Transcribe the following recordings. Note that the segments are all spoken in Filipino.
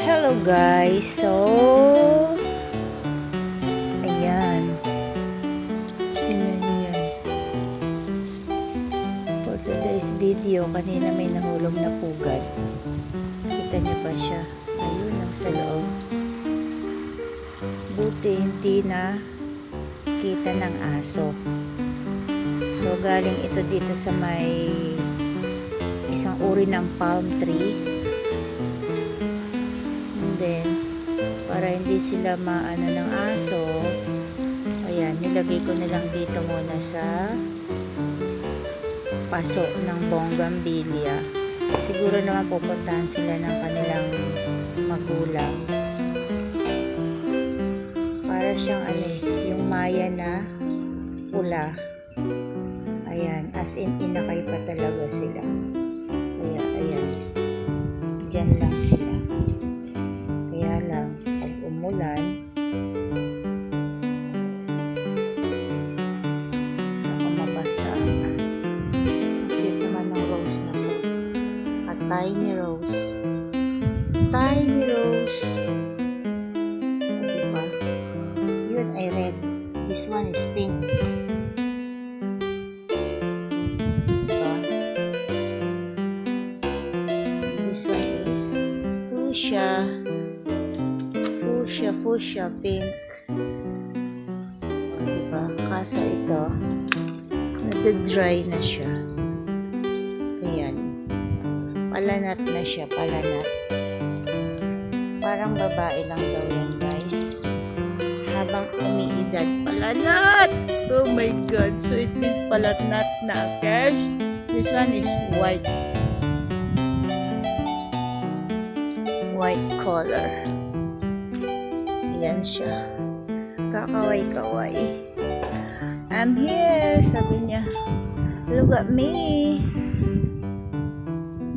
Hello guys, so ayan. Tingnan yan. For today's video kanina may nahulog na pugad. Kita nyo ba siya? Ayun lang sa loob. Buti hindi na kita ng aso. So galing ito dito sa may isang uri ng palm tree Then, para hindi sila maano ng aso, ayan, nilagay ko na lang dito muna sa paso ng bonggambilya. Siguro naman pupuntahan sila ng kanilang magulang. Para siyang ano eh, yung maya na pula. Ayan, as in inakay pa talaga sila. Kaya, ayan. Diyan lang sila. Umulan, ako mabasa. Ang cute naman ng rose na to. A tiny rose. Tiny rose. O, diba? Yun ay red. This one is pink. This one is fuchsia. Fuchsia, fuchsia, pink. O, diba? Kaso ito, nade-dry na siya. Ayan. Palanat na siya, palanat. Parang babae lang daw yan, guys. Habang umiidad, palanat! Oh my God! So it means palatnat na, guys. This one is white. white color. Yan siya. Kakaway-kaway. I'm here, sabi niya. Look at me.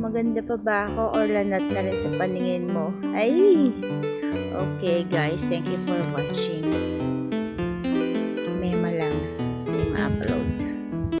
Maganda pa ba ako or lanat na rin sa paningin mo? Ay! Okay guys, thank you for watching.